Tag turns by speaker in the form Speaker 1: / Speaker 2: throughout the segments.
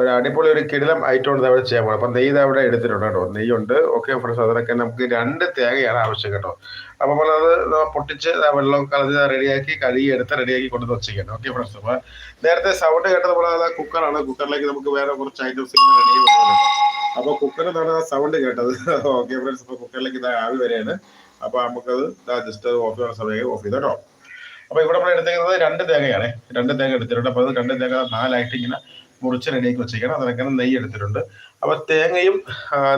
Speaker 1: ഒരു അടിപൊളി ഒരു കിടിലം ഐറ്റം ഉണ്ട് അവിടെ ചെയ്യാൻ പോകണം അപ്പം നെയ്യ് അവിടെ എടുത്തിട്ടുണ്ട് കേട്ടോ. നെയ്യുണ്ട്. ഓക്കെ ഫ്രണ്ട്സ് അതിനൊക്കെ നമുക്ക് രണ്ട് തേങ്ങയാണ് ആവശ്യം കേട്ടോ. അപ്പം അത് പൊട്ടിച്ച് വെള്ളം കളഞ്ഞ് റെഡിയാക്കി കഴുകി എടുത്ത് റെഡിയാക്കി കൊണ്ടുവന്ന് വെച്ചിരിക്കണം ഓക്കെ ഫ്രണ്ട്സ് അപ്പോൾ നേരത്തെ സൗണ്ട് കേട്ടത് പോലെ അത് കുക്കറാണ് കുക്കറിലേക്ക് നമുക്ക് വേറെ കുറച്ച് ഐറ്റംസ് റെഡി ചെയ്യുന്നുണ്ട് അപ്പോൾ കുക്കറിൽ ആ സൗണ്ട് കേട്ടത്. ഓക്കെ ഫ്രണ്ട്സ് അപ്പോൾ കുക്കറിലേക്ക് ഇതാ ആവി വരെയാണ് അപ്പോൾ നമുക്കത് ജസ്റ്റ് ഓഫ് ചെയ്യുന്ന സമയം ഓഫ് ചെയ്ത് കേട്ടോ. അപ്പോൾ ഇവിടെ നമ്മൾ എടുത്തേക്കുന്നത് രണ്ട് തേങ്ങയാണ്. രണ്ട് തേങ്ങ എടുത്തിട്ടുണ്ട്. അപ്പോൾ അത് രണ്ട് തേങ്ങ നാലായിട്ട് ഇങ്ങനെ മുറിച്ച് റെഡിയാക്കി വെച്ചേക്കണം അതിനൊക്കെ നെയ്യ് എടുത്തിട്ടുണ്ട്. അപ്പോൾ തേങ്ങയും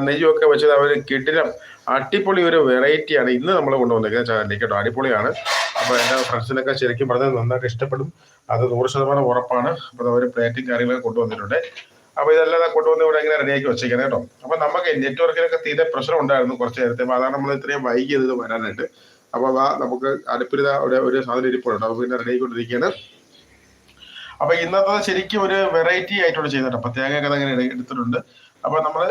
Speaker 1: നെയ്യും ഒക്കെ വെച്ചത് അവർ കിട്ടിലും അടിപൊളി ഒരു വെറൈറ്റിയാണ് ഇന്ന് നമ്മൾ കൊണ്ടുവന്നിരിക്കുന്നത് ചാനലിലേക്ക് കേട്ടോ. അടിപൊളിയാണ്. അപ്പോൾ എന്റെ ഫ്രണ്ട്സിനൊക്കെ ശരിക്കും പറഞ്ഞത് നന്നായിട്ട് ഇഷ്ടപ്പെടും. അത് നൂറ് ശതമാനം ഉറപ്പാണ്. അപ്പോൾ അവർ പ്ലേറ്റും കാര്യങ്ങളൊക്കെ കൊണ്ടുവന്നിട്ടുണ്ട്. അപ്പോൾ ഇതെല്ലാം കൊണ്ടുവന്ന് ഇവിടെ ഇങ്ങനെ റെഡിയാക്കി വെച്ചേക്കണം കേട്ടോ. അപ്പോൾ നമുക്ക് നെറ്റ്വർക്കിലൊക്കെ തീരെ പ്രശ്നം ഉണ്ടായിരുന്നു കുറച്ച് നേരത്തെ. അപ്പോൾ അതാണ് നമ്മൾ ഇത്രയും വൈകിയത് വരാനായിട്ട്. അപ്പോൾ നമുക്ക് അടുപ്പിൽ അവിടെ ഒരു സാധനം ഇരിപ്പുണ്ട്. അപ്പോൾ പിന്നെ റെഡിയായിക്കൊണ്ടിരിക്കുകയാണ് അപ്പൊ ഇന്നത്തെ ശരിക്കും ഒരു വെറൈറ്റി ആയിട്ടുള്ള ചെയ്തിട്ടുണ്ട് അപ്പൊ തേങ്ങയൊക്കെ അങ്ങനെ എടുത്തിട്ടുണ്ട്. അപ്പൊ നമ്മൾ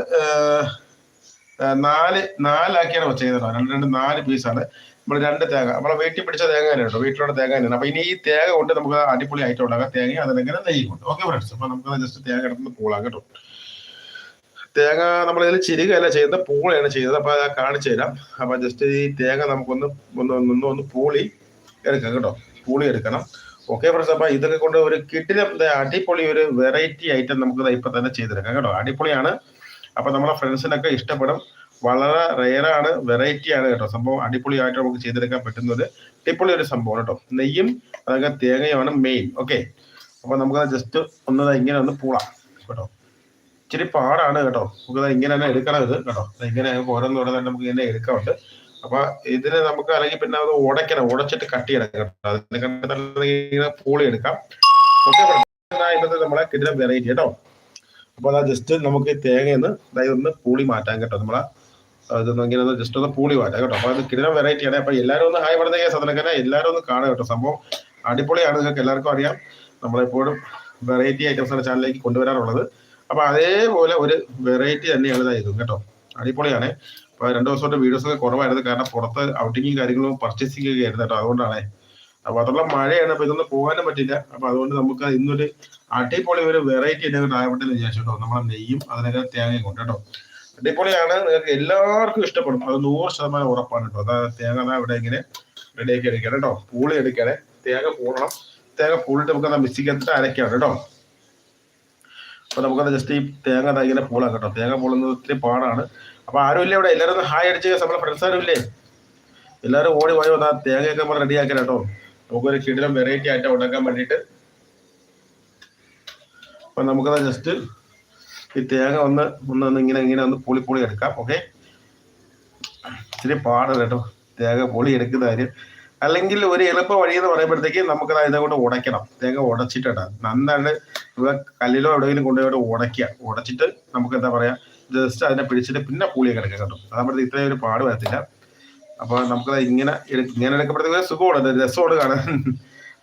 Speaker 1: നാല് നാലാക്കിയാണ് വെച്ചത് രണ്ട് രണ്ട് നാല് പീസാണ് നമ്മൾ രണ്ട് തേങ്ങ. നമ്മളെ വീട്ടിൽ പിടിച്ച തേങ്ങ തന്നെ ഉണ്ടോ വീട്ടിലുള്ള തേങ്ങ തന്നെയാണ്. അപ്പൊ ഇനി ഈ തേങ്ങ കൊണ്ട് നമുക്ക് അടിപൊളി ആയിട്ട് ഉണ്ടാകാം തേങ്ങ അതിനെങ്ങനെ നെയ്യ് കൊണ്ട്. ഓക്കെ ഫ്രണ്ട്സ് അപ്പൊ നമുക്ക് ജസ്റ്റ് തേങ്ങ കിടന്ന് പൂളാം കേട്ടോ. തേങ്ങ നമ്മൾ ഇതിൽ ചിരുകയല്ല ചെയ്യുന്നത് പൂളയാണ് ചെയ്യുന്നത് അപ്പൊ അത് കാണിച്ചു തരാം. അപ്പൊ ജസ്റ്റ് ഈ തേങ്ങ നമുക്കൊന്ന് ഒന്ന് ഒന്ന് ഒന്ന് പൂളി എടുക്കാം കേട്ടോ. പൂളി എടുക്കണം. ഓക്കെ ഫ്രണ്ട്സ് അപ്പൊ ഇതൊക്കെ കൊണ്ട് ഒരു കിട്ടിലും അടിപൊളി ഒരു വെറൈറ്റി ഐറ്റം നമുക്ക് ഇപ്പൊ തന്നെ ചെയ്തെടുക്കാം കേട്ടോ. അടിപൊളിയാണ്. അപ്പൊ നമ്മളെ ഫ്രണ്ട്സിനൊക്കെ ഇഷ്ടപ്പെടും. വളരെ റെയറാണ് വെറൈറ്റി ആണ് കേട്ടോ. സംഭവം അടിപൊളിയായിട്ട് നമുക്ക് ചെയ്തെടുക്കാൻ പറ്റുന്ന ഒരു അടിപൊളി ഒരു സംഭവം കേട്ടോ. നെയ്യും അതൊക്കെ തേങ്ങയുമാണ് മെയിൻ ഓക്കെ അപ്പൊ നമുക്ക് ജസ്റ്റ് ഒന്ന് ഇങ്ങനെ ഒന്ന് പൂളാം കേട്ടോ. ഇച്ചിരി പാടാണ് കേട്ടോ. നമുക്ക് ഇങ്ങനെ തന്നെ എടുക്കണം ഇത് കേട്ടോ. ഇങ്ങനെ ഓരോന്നോടെ തന്നെ നമുക്ക് ഇങ്ങനെ എടുക്കാറുണ്ട്. അപ്പൊ ഇതിന് നമുക്ക് അല്ലെങ്കിൽ പിന്നെ അത് ഉടയ്ക്കണം ഉടച്ചിട്ട് കട്ടി ചെയ്യണം അതിനെ പൂളി എടുക്കാം നമ്മളെ കിട്ടുന്ന വെറൈറ്റി കേട്ടോ. അപ്പൊ അതാ ജസ്റ്റ് നമുക്ക് തേങ്ങയെന്ന് അതായത് ഒന്ന് പൂളി മാറ്റാം കേട്ടോ. നമ്മളെ ഇതൊന്ന് ഇങ്ങനെ ജസ്റ്റ് ഒന്ന് പൂളി മാറ്റാം കേട്ടോ. അപ്പൊ അത് കിട്ടുന്ന വെറൈറ്റി ആണ്. അപ്പൊ എല്ലാവരും ഒന്ന് ഹായ് പറഞ്ഞ സദനക്കനെ. എല്ലാവരും ഒന്ന് കാണുക കേട്ടോ. സംഭവം അടിപൊളിയാണ്. നിങ്ങൾക്ക് എല്ലാവർക്കും അറിയാം. നമ്മളെപ്പോഴും വെറൈറ്റി ഐറ്റംസ് ആണ് ചാനലിലേക്ക് കൊണ്ടുവരാറുള്ളത്. അപ്പൊ അതേപോലെ ഒരു വെറൈറ്റി തന്നെയാണ് ഇതായത് ഇതും കേട്ടോ. അടിപൊളിയാണ്. അപ്പൊ രണ്ടു ദിവസമായിട്ട് വീഡിയോസ് ഒക്കെ കുറവായിരുന്നു. കാരണം പുറത്ത് ഔട്ടിങ്ങും കാര്യങ്ങളും പർച്ചേസിംഗ് ഒക്കെ ആയിരുന്നു കേട്ടോ. അതുകൊണ്ടാണ്. അപ്പൊ അതുള്ള മഴയാണ്. അപ്പൊ ഇതൊന്നും പോകാനും പറ്റില്ല. അപ്പൊ അതുകൊണ്ട് നമുക്ക് ഇന്നൊരു അടിപൊളി ഒരു വെറൈറ്റി എന്നെ ആവട്ടെ എന്ന് വിചാരിച്ചു കേട്ടോ. നമ്മളെ നെയ്യും അതിനൊക്കെ തേങ്ങയും കൊണ്ട് കേട്ടോ. അടിപൊളിയാണ്. നിങ്ങൾക്ക് എല്ലാവർക്കും ഇഷ്ടപ്പെടും. അത് നൂറ് ശതമാനം ഉറപ്പാണ് കേട്ടോ. അതായത് തേങ്ങ ഇവിടെ ഇങ്ങനെ റെഡിയാക്കി എടുക്കണം കേട്ടോ. പൂളി എടുക്കണേ തേങ്ങ പൂളണം. തേങ്ങ പൂളിട്ട് നമുക്ക് അത് മിക്സിക്കകത്തിട്ട് അരയ്ക്കാം കേട്ടോ. അപ്പൊ നമുക്കത് ജസ്റ്റ് ഈ തേങ്ങ ഇങ്ങനെ പൂളാം കേട്ടോ. തേങ്ങ പൂളുന്നത് ഒത്തിരി പാടാണ്. അപ്പൊ ആരും ഇല്ല ഇവിടെ. എല്ലാരും ഹായ് അടിച്ച് നമ്മളെ ഫ്രണ്ട്സ് ഇല്ലേ? എല്ലാവരും ഓടി പോയോ അതാ തേങ്ങയൊക്കെ നമ്മൾ റെഡിയാക്കി കേട്ടോ. നമുക്കൊരു കിടിലം വെറൈറ്റി ആയിട്ട് ഉണ്ടാക്കാൻ വേണ്ടിയിട്ട്. അപ്പൊ നമുക്കത് ജസ്റ്റ് ഈ തേങ്ങ ഒന്ന് ഒന്ന് ഒന്ന് ഇങ്ങനെ ഇങ്ങനെ ഒന്ന് പൊളി പൊളി എടുക്കാം ഓക്കെ ഇച്ചിരി പാടാണ് കേട്ടോ. തേങ്ങ പൊളി എടുക്കുന്ന കാര്യം. അല്ലെങ്കിൽ ഒരു എളുപ്പ വഴി എന്ന് പറയുമ്പോഴത്തേക്ക് നമുക്ക് ഇതേ കൊണ്ട് ഉടയ്ക്കണം. തേങ്ങ ഉടച്ചിട്ടാ നന്നായിട്ട് കല്ലിലോ എവിടെയെങ്കിലും കൊണ്ടുപോയിട്ട് ഉടയ്ക്കുക. ഉടച്ചിട്ട് നമുക്ക് എന്താ പറയാ ജസ്റ്റ് അതിനെ പിടിച്ചിട്ട് പിന്നെ പുളിയൊക്കെ കിടക്കുക കേട്ടോ അതാകുമ്പോഴത്തേക്ക് ഇത്രയും ഒരു പാട് വരത്തില്ല. അപ്പൊ നമുക്കത് ഇങ്ങനെ ഇങ്ങനെ എടുക്കുമ്പോഴത്തേക്ക് സുഖമാണ്. രസമാണ് കാണാൻ.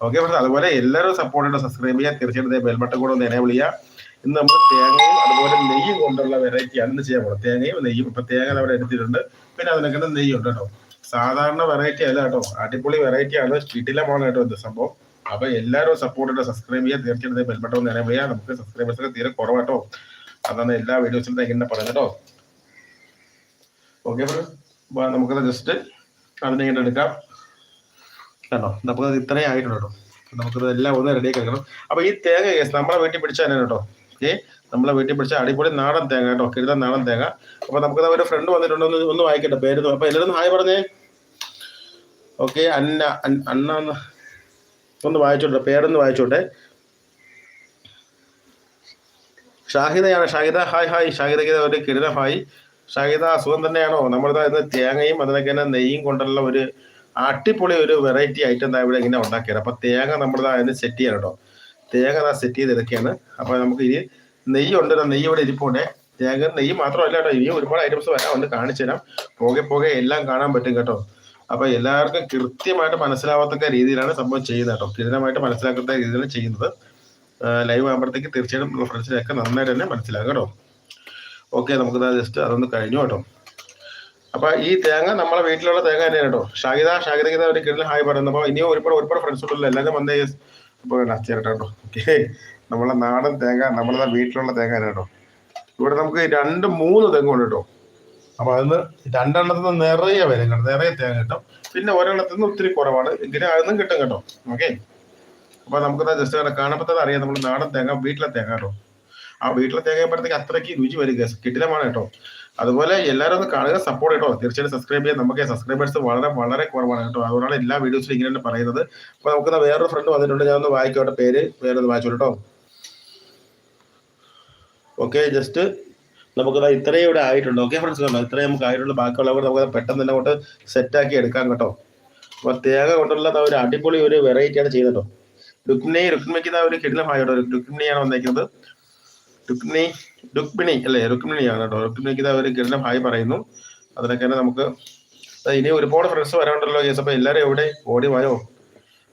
Speaker 1: ഓക്കെ പക്ഷേ അതുപോലെ എല്ലാവരും സപ്പോർട്ട് ചെയ്യണം. സബ്സ്ക്രൈബ് ചെയ്യുക തീർച്ചയായിട്ടും ബെൽബട്ടൺ കൂടെ ഒന്ന് എനേബിൾ ചെയ്യുക ഇന്ന് നമ്മൾ തേങ്ങയും അതുപോലെ നെയ്യും കൊണ്ടുള്ള വെറൈറ്റിയാണ് ഇന്ന് ചെയ്യാൻ പോകുന്നത്. തേങ്ങയും നെയ്യും. ഇപ്പൊ തേങ്ങ അവിടെ എടുത്തിട്ടുണ്ട്. പിന്നെ അതിനൊക്കെ നെയ്യുണ്ട് കേട്ടോ. സാധാരണ വെറൈറ്റി അല്ല കേട്ടോ. അടിപൊളി വെറൈറ്റി ആണ്. സ്റ്റിറ്റിലമാണ് കേട്ടോ ഇത് സംഭവം. അപ്പൊ എല്ലാവരും സപ്പോർട്ട് ചെയ്ത് സബ്സ്ക്രൈബ് ചെയ്യുക തീർച്ചയായിട്ടും ബെൽബട്ടൺ ഒന്ന് എനേബിൾ ചെയ്യുക നമുക്ക് സബ്സ്ക്രൈബേഴ്സ് ഒക്കെ തീരെ കുറവാട്ടോ അതാണ് എല്ലാ വീഡിയോസിലും തന്നെ പറയുന്നത് കേട്ടോ ഓക്കെ നമുക്കത് ജസ്റ്റ് അതിനെ ഇങ്ങനെ എടുക്കാം. കേട്ടോ നമുക്കത് ഇത്രയും ആയിട്ടുണ്ട് കേട്ടോ നമുക്കത് എല്ലാം ഒന്ന് റെഡിയാക്കി എടുക്കണം. അപ്പൊ ഈ തേങ്ങ കേസ് നമ്മളെ വീട്ടിൽ പിടിച്ച തന്നെ കേട്ടോ ഓക്കെ നമ്മളെ വീട്ടിൽ പിടിച്ച അടിപൊളി നാടൻ തേങ്ങ കേട്ടോ കിരുതൻ നാടൻ തേങ്ങ. അപ്പോൾ നമുക്കത് ഒരു ഫ്രണ്ട് വന്നിട്ടുണ്ടോ. ഒന്ന് ഒന്ന് വായിക്കട്ടെ പേര്. അപ്പോൾ എല്ലാവരും ഹായ് പറഞ്ഞേ. ഓക്കെ അന്ന അന്ന ഒന്ന് വായിച്ചോട്ടെ പേരൊന്ന് വായിച്ചോട്ടെ. ഷാഹിദയാണ്. Shahida hi hi. ഷാഹിദയ്ക്ക് ഒരു കിരുന്ന ഹായ് ഷാഹിദ അസുഖം തന്നെയാണോ? നമ്മളിതാ ഇന്ന് തേങ്ങയും അതിനൊക്കെ തന്നെ നെയ്യും കൊണ്ടുള്ള ഒരു അടിപൊളി ഒരു വെറൈറ്റി ഐറ്റം ഇവിടെ ഇങ്ങനെ ഉണ്ടാക്കിയത്. അപ്പൊ തേങ്ങ നമ്മളിതാ അതിന് സെറ്റ് ചെയ്യണം കേട്ടോ. തേങ്ങ ദാ സെറ്റ് ചെയ്തെടുക്കുകയാണ്. അപ്പൊ നമുക്ക് ഇനി നെയ്യുണ്ട് ഉണ്ട് നെയ്യ് ഇവിടെ ഇരിപ്പുണ്ട്. തേങ്ങ നെയ്യ് മാത്രമല്ല കേട്ടോ. ഇനിയും ഒരുപാട് ഐറ്റംസ് വരാം. ഒന്ന് കാണിച്ചു തരാം. പോകെ പോകെ എല്ലാം കാണാൻ പറ്റും കേട്ടോ. അപ്പൊ എല്ലാവർക്കും കൃത്യമായിട്ട് മനസ്സിലാവാത്തക്ക രീതിയിലാണ് സംഭവം ചെയ്യുന്നത് കേട്ടോ. കൃത്യമായിട്ട് മനസ്സിലാക്കുന്ന രീതിയിലാണ് ചെയ്യുന്നത്. ലൈവ് ആകുമ്പോഴത്തേക്ക് തീർച്ചയായിട്ടും ഫ്രണ്ട്സിനൊക്കെ നന്നായിട്ട് തന്നെ മനസ്സിലാകും കേട്ടോ. ഓക്കെ നമുക്ക് ജസ്റ്റ് അതൊന്ന് കഴിഞ്ഞു കേട്ടോ. അപ്പൊ ഈ തേങ്ങ നമ്മളെ വീട്ടിലുള്ള തേങ്ങ തന്നെയാണ് കേട്ടോ. ഷാഹിദ ഷാഹിദയ്ക്ക് ഒരു കിടന്ന് ഹായ് പറയുന്നത് അപ്പൊ ഇനിയും ഒരുപാട് ഒരുപാട് ഫ്രണ്ട്സ് ഉണ്ടല്ലോ. എല്ലാവരും വന്നേ ഇപ്പോൾ ചേരട്ടെ കേട്ടോ. ഓക്കെ നമ്മളെ നാടൻ തേങ്ങ നമ്മളെ വീട്ടിലുള്ള തേങ്ങ തന്നെ കേട്ടോ. ഇവിടെ നമുക്ക് രണ്ട് മൂന്ന് തെങ്ങുണ്ട് കേട്ടോ. അപ്പൊ അതിന് രണ്ടെണ്ണത്തിൽ നിന്ന് നിറയെ വരും കേട്ടോ. നിറയെ തേങ്ങ കിട്ടും. പിന്നെ ഒരെണ്ണത്തിൽ നിന്ന് ഒത്തിരി കുറവാണ്. എങ്കിലും അതിനും കിട്ടും കേട്ടോ. ഓക്കെ അപ്പൊ നമുക്ക് ജസ്റ്റ് കാണുമ്പോൾ തന്നെ അറിയാം നമ്മൾ നാടൻ തേങ്ങ വീട്ടിലെ തേങ്ങ കേട്ടോ. ആ വീട്ടിലെ തേങ്ങ ആകുമ്പോഴത്തേക്ക് അത്രയ്ക്ക് രുചി വരിക കിട്ടിലമാണ് കേട്ടോ. അതുപോലെ എല്ലാവരും ഒന്ന് കാണുക സപ്പോർട്ട് കേട്ടോ തീർച്ചയായിട്ടും സബ്സ്ക്രൈബ് ചെയ്യാൻ നമുക്ക് സബ്സ്ക്രൈബേഴ്സ് വളരെ വളരെ കുറവാണ് കേട്ടോ. അതുകൊണ്ടാണ് എല്ലാ വീഡിയോസിലും ഇങ്ങനെ തന്നെ പറയുന്നത്. അപ്പൊ നമുക്ക് വേറൊരു ഫ്രണ്ട് വന്നിട്ടുണ്ട്. ഞാൻ ഒന്ന് വായിക്കോട്ടെ പേര്. വേറെ ഒന്ന് വായിച്ചോളൂ കേട്ടോ. ഓക്കെ ജസ്റ്റ് നമുക്ക് ഇത്രയും ഇവിടെ ആയിട്ടുണ്ട്. ഓക്കെ ഫ്രണ്ട്സ് കണ്ടോ? ഇത്രയും നമുക്ക് ആയിട്ടുള്ള ബാക്കിയുള്ളവർ നമുക്ക് പെട്ടെന്ന് തന്നെ അങ്ങോട്ട് സെറ്റാക്കി എടുക്കാം കേട്ടോ. അപ്പൊ തേങ്ങ കൊണ്ടുള്ള ഒരു അടിപൊളി ഒരു വെറൈറ്റിയാണ് ചെയ്യുന്നത് കേട്ടോ. രുക്മിണി രുക്മിണിക്ക് ഒരു കിടിലം കേട്ടോ. രുക്മിണിയാണ് വന്നേക്കുന്നത്. രുക്മിണി രുക്മിണി അല്ലേ? രുക്മിണിയാണ് കേട്ടോ. രുക്മിണിക്ക് ഒരു കിടിലം ഹായ് പറയുന്നു. അതിനൊക്കെ നമുക്ക് ഇനി ഒരുപാട് ഫ്രണ്ട്സ് വരാനുണ്ടല്ലോ കേസ് അപ്പൊ എല്ലാവരും എവിടെ? ഓടി വരോ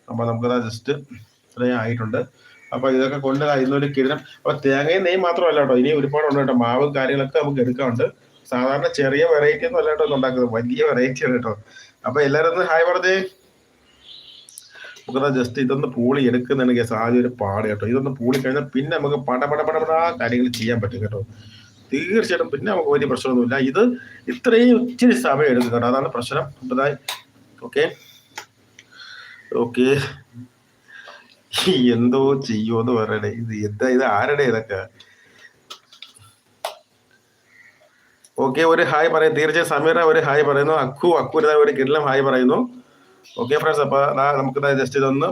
Speaker 1: അപ്പൊ നമുക്കത് ജസ്റ്റ് ഇത്രയും ആയിട്ടുണ്ട്. അപ്പൊ ഇതൊക്കെ കൊണ്ട് ഇന്നൊരു കിടനം അപ്പൊ തേങ്ങയും നെയ്യ് മാത്രമല്ല കേട്ടോ. ഇനി ഒരുപാട് ഉണ്ട് കേട്ടോ. മാവും കാര്യങ്ങളൊക്കെ നമുക്ക് എടുക്കാറുണ്ട് സാധാരണ ചെറിയ വെറൈറ്റി ഒന്നും അല്ല കേട്ടോ ഉണ്ടാക്കുന്നത് വലിയ വെറൈറ്റി ആണ് കേട്ടോ. അപ്പൊ എല്ലാവരും ഒന്ന് ഹായ് പറഞ്ഞേ. നമുക്കതാ ജസ്റ്റ് ഇതൊന്ന് പൂളി എടുക്കുന്നുണ്ടെങ്കിൽ ആദ്യം ഒരു പാട് കേട്ടോ. ഇതൊന്ന് പൂളി കഴിഞ്ഞാൽ പിന്നെ നമുക്ക് പട പട പട പട കാര്യങ്ങൾ ചെയ്യാൻ പറ്റും കേട്ടോ. തീർച്ചയായിട്ടും പിന്നെ നമുക്ക് വലിയ പ്രശ്നമൊന്നുമില്ല. ഇത് ഇത്രയും ഇച്ചിരി സമയം എടുക്കും കേട്ടോ. അതാണ് പ്രശ്നം. അപ്പതായി ഓക്കെ ഓക്കെ എന്തോ ചെയ്യുമെന്ന് പറയണേ. ഇത് എന്താ ഇത് ആരുടെ ഇതൊക്കെ? ഓക്കെ ഒരു ഹായ് പറയും തീർച്ചയായും സമീറ ഒരു ഹായ് പറയുന്നു. അക്കു അക്കുര ഒരു കിടലം ഹായ് പറയുന്നു. ഓക്കെ ഫ്രണ്ട്സ് അപ്പൊ നമുക്ക് ജസ്റ്റ് ഇതൊന്ന്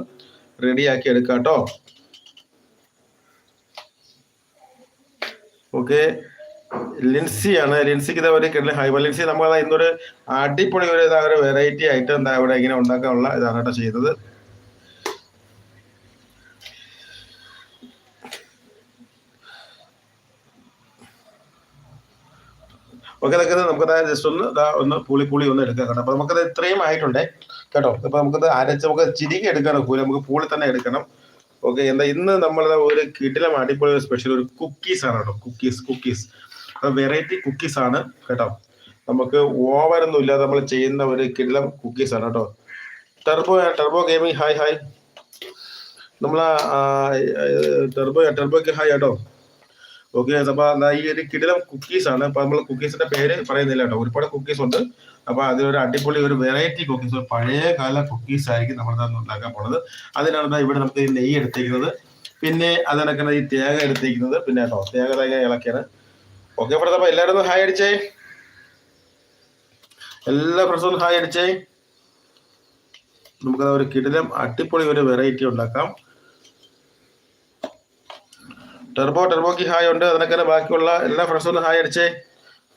Speaker 1: റെഡി ആക്കി എടുക്കാം കേട്ടോ ഓക്കെ ആണ്. ലിൻസിക്ക് ഇതാ ഒരു കിടലം ഹായ് ലിൻസി നമ്മൾ ഇന്നൊരു അടിപൊളി ഒരു ഇതാ ഒരു വെറൈറ്റി ആയിട്ട് എന്താ ഇവിടെ ഇങ്ങനെ ഉണ്ടാക്കാനുള്ള ഇതാണ് കേട്ടോ ചെയ്തത്. ഓക്കെ നമുക്ക് ജസ്റ്റ് ഒന്ന് ഒന്ന് പുളി പുളി ഒന്ന് എടുക്കാം കേട്ടോ അപ്പൊ നമുക്കത് ഇത്രയും ആയിട്ടുണ്ട്. കേട്ടോ? ഇപ്പൊ നമുക്കത് അരച്ച് നമുക്ക് ചിരികെ എടുക്കാൻ ഒക്കൂല നമുക്ക് പൂളി തന്നെ എടുക്കണം. ഓക്കെ എന്താ ഇന്ന് നമ്മൾ ഒരു കിടിലം അടിപൊളി സ്പെഷ്യൽ ഒരു കുക്കീസ് ആണ് കേട്ടോ. കുക്കീസ് കുക്കീസ് വെറൈറ്റി കുക്കീസ് ആണ് കേട്ടോ. നമുക്ക് ഓവറൊന്നും ഇല്ലാതെ നമ്മൾ ചെയ്യുന്ന ഒരു കിടിലം കുക്കീസ് ആണ് കേട്ടോ. Turbo Turbo gaming hi hi നമ്മളെ ടെർബോ ടെർബോക്ക് ഹായ് കേട്ടോ. ഓക്കെ അപ്പൊ ഈ ഒരു കിടിലം കുക്കീസ് ആണ്. അപ്പൊ നമ്മൾ കുക്കീസിന്റെ പേര് പറയുന്നില്ല കേട്ടോ. ഒരുപാട് കുക്കീസ് ഉണ്ട്. അപ്പൊ അതിലൊരു അടിപൊളി ഒരു വെറൈറ്റി കുക്കീസ് പഴയ കാല കുക്കീസ് ആയിരിക്കും നമ്മൾ തന്നെ ഉണ്ടാക്കാൻ പോണത്. അതിനാണ് ഇവിടെ നമുക്ക് ഈ നെയ്യ് എടുത്തിരിക്കുന്നത് പിന്നെ അതിനൊക്കെ ഈ തേങ്ങ എടുത്തിരിക്കുന്നത് പിന്നെ കേട്ടോ തേങ്ങ തേങ്ങ ഇളക്കിയാണ് ഓക്കെ ഫ്രണ്ട്സ് അപ്പൊ എല്ലാവരും ഹായ് അടിച്ചേ. എല്ലാ ഫ്രണ്ട്സും ഒന്ന് ഹായ് അടിച്ചേ. നമുക്ക് ഒരു കിടിലം അടിപൊളി ഒരു വെറൈറ്റി ഉണ്ടാക്കാം. ടെർബോ ടെർബോക്ക് ഹായ് ഉണ്ട്. അതിനൊക്കെ ബാക്കിയുള്ള എല്ലാ ഫ്രണ്ട്സും ഹായ് അടിച്ചേ.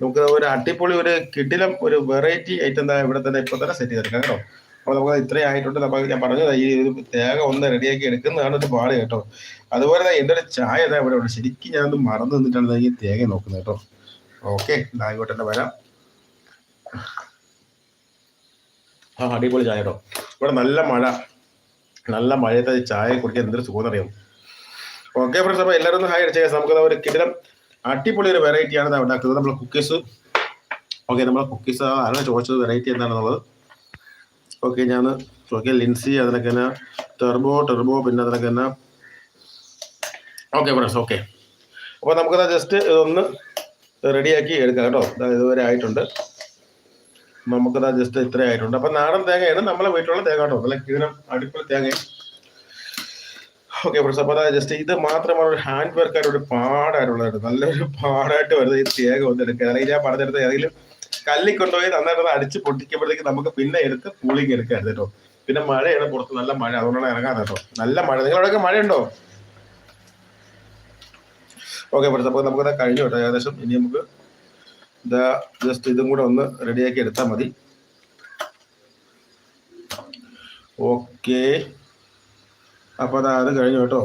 Speaker 1: നമുക്ക് ഒരു അടിപൊളി ഒരു കിടിലം ഒരു വെറൈറ്റി ഐറ്റം എന്താ ഇവിടെ തന്നെ ഇപ്പൊ തന്നെ സെറ്റ് ചെയ്തെടുക്കാം കേട്ടോ. അപ്പോൾ നമുക്ക് ഇത്രയും ആയിട്ടുണ്ട്. നമ്മൾ ഞാൻ പറഞ്ഞത് ഈ ഒരു തേങ്ങ ഒന്ന് റെഡിയാക്കി എടുക്കുന്നതാണ് ഒരു പാട് കേട്ടോ. അതുപോലെ തന്നെ എന്റെ ഒരു ചായ ഇതാ ഇവിടെ ഉണ്ട്. ശരിക്കും ഞാനത് മറന്നു നിന്നിട്ടാണ് ഈ തേങ്ങ നോക്കുന്നത് കേട്ടോ. ഓക്കെ ആയിക്കോട്ടെ തന്നെ വരാം. ആ അടിപൊളി ചായ കേട്ടോ. ഇവിടെ നല്ല മഴ. നല്ല മഴയത്തെ ചായ കുടിക്കാൻ എന്തൊരു സുഖം അറിയാം ഓക്കെ ഫ്രണ്ട്സ് അപ്പോൾ എല്ലാവരും ഹായ് അടിച്ചേക്കാം നമുക്ക് ഒരു കിടിലം അടിപൊളി ഒരു വെറൈറ്റിയാണ് ഉണ്ടാക്കുന്നത്. നമ്മൾ കുക്കീസ് ഓക്കെ നമ്മൾ കുക്കീസ് ആരാണ് ചോദിച്ചത് വെറൈറ്റി എന്താണെന്നുള്ളത്? ഓക്കെ ഞാൻ ഓക്കെ ലിൻസി അതിനൊക്കെ തന്നെ ടെർബോ ടെർബോ പിന്നെ അതിനൊക്കെ തന്നെ ഓക്കെ ഫ്രണ്ട്സ് ഓക്കെ അപ്പോൾ നമുക്കത് ജസ്റ്റ് ഇതൊന്ന് റെഡിയാക്കി എടുക്കാം കേട്ടോ. ഇതുവരെ ആയിട്ടുണ്ട്. നമുക്കത് ജസ്റ്റ് ഇത്ര ആയിട്ടുണ്ട്. അപ്പം നാടൻ തേങ്ങയാണ് നമ്മളെ വീട്ടിലുള്ള തേങ്ങ കേട്ടോ. നല്ല കിഴനം അടിപൊളി തേങ്ങയും ഓക്കെ അപ്പോൾ ജസ്റ്റ് ഇത് മാത്രമാണ് ഒരു ഹാൻഡ് വർക്കായിട്ട് ഒരു പാടായിട്ടുള്ളത്. നല്ലൊരു പാടായിട്ട് വരുന്നത് ഈ തേങ്ങ ഒന്നെടുക്കുക അല്ലെങ്കിൽ ഞാൻ പറഞ്ഞെടുത്ത് ഏതെങ്കിലും കല്ലി കൊണ്ടുപോയി നന്നായിട്ട് അടിച്ച് പൊട്ടിക്കുമ്പോഴത്തേക്ക് നമുക്ക് പിന്നെ എടുത്ത് കൂളിങ് എടുക്കരുത് കേട്ടോ. പിന്നെ മഴയാണ് പുറത്ത് നല്ല മഴ അതുകൊണ്ടാണ് ഇറങ്ങാതെ കേട്ടോ. നല്ല മഴ. നിങ്ങളവിടെയൊക്കെ മഴയുണ്ടോ? ഓക്കെ ഫ്രണ്ട്സ് അപ്പോൾ നമുക്കത് കഴിഞ്ഞു കേട്ടോ. ഏകദേശം ഇനി നമുക്ക് ഇതാ ജസ്റ്റ് ഇതും കൂടെ ഒന്ന് റെഡിയാക്കി എടുത്താൽ മതി. ഓക്കേ അപ്പൊ അതാ അത് കഴിഞ്ഞു കേട്ടോ.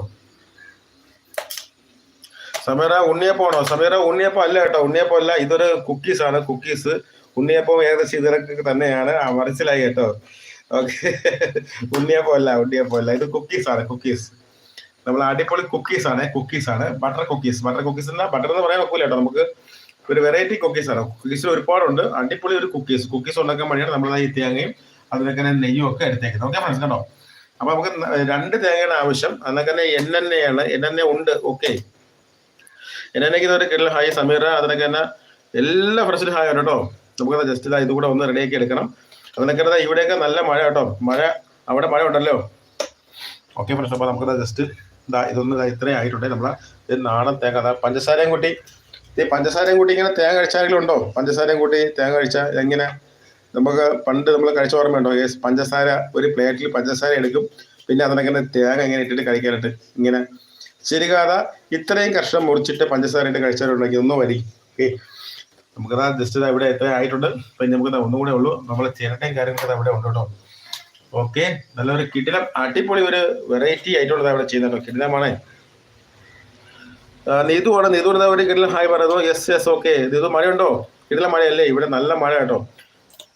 Speaker 1: സമീറ ഉണ്ണിയപ്പമാണോ സമീറ ഉണ്ണിയപ്പം അല്ല കേട്ടോ. ഉണ്ണിയപ്പം അല്ല ഇതൊരു കുക്കീസ് ആണ്. കുക്കീസ് ഉണ്ണിയപ്പം ഏകദേശം ഇതിലൊക്കെ തന്നെയാണ്. മനസ്സിലായി കേട്ടോ. ഓക്കെ ഉണ്ണിയപ്പം അല്ല ഉണ്ണിയപ്പം അല്ല. ഇത് കുക്കീസ് ആണ് കുക്കീസ് നമ്മൾ അടിപൊളി കുക്കീസ് ആണ് കുക്കീസ് ആണ്. ബട്ടർ കുക്കീസ് ബട്ടർ കുക്കീസ് എന്നാ ബട്ടർ എന്ന് പറയാൻ ഒക്കില്ല കേട്ടോ. നമുക്ക് ഒരു വെറൈറ്റി കുക്കീസ് ആണ്. കുക്കീസിൽ ഒരുപാടുണ്ട്. അടിപൊളി ഒരു കുക്കീസ് കുക്കീസ് ഉണ്ടാക്കാൻ വേണ്ടിയാണ് നമ്മൾ ഈ തേങ്ങയും അതിനൊക്കെ നെയ്യും ഒക്കെ എടുത്തേക്കുന്നത്. ഓക്കെ ഫ്രണ്ട്സ് കേട്ടോ അപ്പൊ നമുക്ക് രണ്ട് തേങ്ങയാണ് ആവശ്യം. എന്നൊക്കെ തന്നെ എണ്ണെണ്ണയാണ് എണ്ണെണ്ണ ഉണ്ട്. ഓക്കെ. എണ്ണെണ്ണയ്ക്ക് ഇതൊരു കിടൽ ഹായ് സമീറ അതിനൊക്കെ തന്നെ എല്ലാ ഫ്രണ്ട്സിലും ഹായ് കേട്ടോ. നമുക്ക് ജസ്റ്റ് ഇതാ ഇതുകൂടെ ഒന്ന് റെഡിയാക്കി എടുക്കണം. അതിനൊക്കെ ഇവിടെയൊക്കെ നല്ല മഴ കേട്ടോ. മഴ അവിടെ മഴ ഉണ്ടല്ലോ. ഓക്കെ ഫ്രഷ് അപ്പോൾ നമുക്ക് ജസ്റ്റ് ഇതാ ഇതൊന്നും ഇതാ ഇത്രയും ആയിട്ടുണ്ട്. നമ്മളെ ഇത് നാടൻ തേങ്ങ അതാ പഞ്ചസാരയും കൂട്ടി. ഈ പഞ്ചസാരയും കൂട്ടി ഇങ്ങനെ തേങ്ങ കഴിച്ചാരെങ്കിലും ഉണ്ടോ? പഞ്ചസാരയും കൂട്ടി തേങ്ങ കഴിച്ചാൽ എങ്ങനെ? നമുക്ക് പണ്ട് നമ്മൾ കഴിച്ച ഓർമ്മയുണ്ടോ പഞ്ചസാര ഒരു പ്ലേറ്റിൽ പഞ്ചസാര എടുക്കും. പിന്നെ അതിനൊക്കെ തേങ്ങ ഇങ്ങനെ ഇട്ടിട്ട് കഴിക്കാനായിട്ട് ഇങ്ങനെ. ശരിക്കാതെ ഇത്രയും കഷ്ണം മുറിച്ചിട്ട് പഞ്ചസാര ഇട്ട് കഴിച്ചവരുണ്ടെങ്കിൽ ഒന്നും വരി. ഓക്കെ നമുക്കതാ ജസ്റ്റ് ഇവിടെ എത്ര ആയിട്ടുണ്ട്? പിന്നെ നമുക്ക് ഒന്നും കൂടെ ഉള്ളൂ. നമ്മൾ ചിരട്ടയും കാര്യങ്ങളൊക്കെ അവിടെ ഉണ്ട് കേട്ടോ. ഓക്കെ നല്ലൊരു കിടിലം അടിപൊളി ഒരു വെറൈറ്റി ആയിട്ടുള്ളത് അവിടെ ചെയ്യുന്നുണ്ടോ നീതു നീതുവാണ് നീതു ഒരു കിടിലം ഹായ് പറയുന്നു യെസ് യെസ് ഓക്കെ. നീതു മഴയുണ്ടോ? കിടിലം മഴയല്ലേ? ഇവിടെ നല്ല മഴ കേട്ടോ.